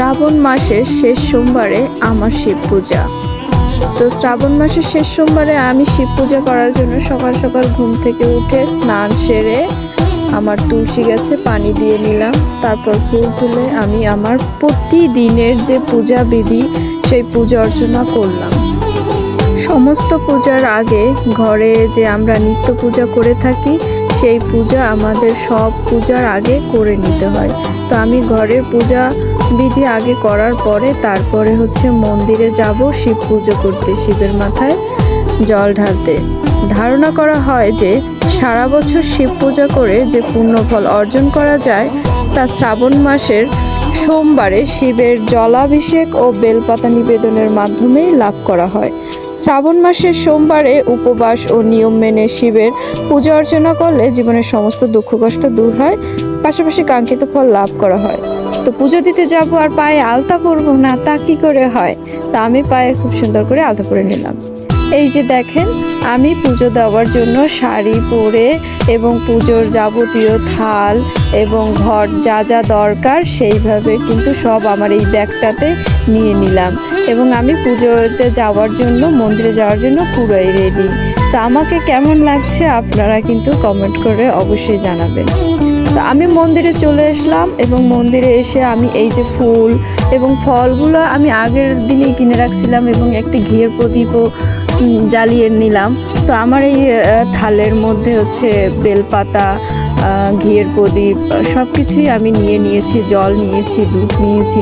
শ্রাবণ মাসের শেষ সোমবারে আমার শিব পূজা। তো শ্রাবণ মাসের শেষ সোমবারে আমি শিব পূজা করার জন্য সকাল সকাল ঘুম থেকে উঠে স্নান সেরে আমার তুলসী গাছে পানি দিয়ে নিলাম। তারপর ফুল তুলে আমি আমার প্রতিদিনের যে পূজা বিধি, সেই পূজা অর্চনা করলাম। সমস্ত পূজার আগে ঘরে যে আমরা নিত্য পূজা করে থাকি সেই পূজা আমাদের সব পূজার আগে করে নিতে হয়। তো আমি ঘরের পূজা বিধি আগে করার পরে তারপরে হচ্ছে মন্দিরে যাব, শিব পুজো করতে শিবের মাথায় জল ঢালতে। ধারণা করা হয় যে সারা বছর শিব পূজা করে যে পুণ্যফল অর্জন করা যায়, তা শ্রাবণ মাসের সোমবারে শিবের জলাভিষেক ও বেলপাতা নিবেদনের মাধ্যমেই লাভ করা হয়। শ্রাবণ মাসের সোমবারে উপবাস ও নিয়ম মেনে শিবের পূজা অর্চনা করলে জীবনের সমস্ত দুঃখ কষ্ট দূর হয়। পাশাপাশি কাঙ্ক্ষিত ফল লাভ করা হয়। তো পুজো দিতে যাব আর পায়ে আলতা পরবো না, তা কি করে হয়? তা আমি পায়ে খুব সুন্দর করে আলতা পরে নিলাম। এই যে দেখেন, আমি পুজো দেওয়ার জন্য শাড়ি পরে এবং পুজোর যাবতীয় থাল এবং ঘর যা যা দরকার সেইভাবে কিন্তু সব আমার এই ব্যাগটাতে নিয়ে নিলাম। এবং আমি পুজোতে যাওয়ার জন্য, মন্দিরে যাওয়ার জন্য পুরোই রেডি তো আমাকে কেমন লাগছে আপনারা কিন্তু কমেন্ট করে অবশ্যই জানাবেন। তো আমি মন্দিরে চলে আসলাম এবং মন্দিরে এসে আমি এই যে ফুল এবং ফলগুলো আমি আগের দিনেই কিনে রাখছিলাম এবং একটি ঘিয়ের প্রদীপও জ্বালিয়ে নিলাম। তো আমার এই থালের মধ্যে হচ্ছে বেলপাতা ঘিয়ের প্রদীপ সব কিছুই আমি নিয়ে নিয়েছি, জল নিয়েছি, দুধ নিয়েছি,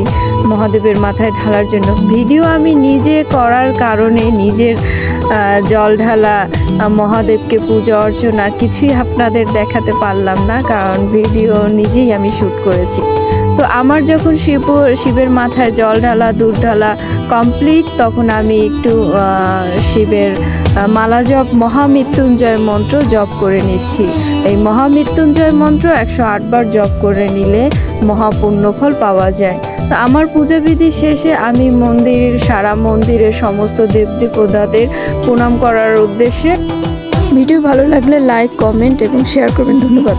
মহাদেবের মাথায় ঢালার জন্য। ভিডিও আমি নিজে করার কারণে নিজের জল ঢালা মহাদেবকে পূজা অর্চনা কিছুই আপনাদের দেখাতে পারলাম না, কারণ ভিডিও নিজেই আমি শ্যুট করেছি। তো আমার যখন শিব, শিবের মাথায় জল ঢালা, দুধ ঢালা কমপ্লিট তখন আমি একটু শিবের মালা জপ, মহামৃত্যুঞ্জয় মন্ত্র জপ করে নিচ্ছি। এই মহামৃত্যুঞ্জয় মন্ত্র একশো আটবার জপ করে নিলে মহাপুণ্যফল পাওয়া যায়। তো আমার পূজাবিধি শেষে আমি মন্দির, সারা মন্দিরের সমস্ত দেবদেবতাদের প্রণাম করার উদ্দেশ্যে। ভিডিও ভালো লাগলে লাইক, কমেন্ট এবং শেয়ার করবেন। ধন্যবাদ।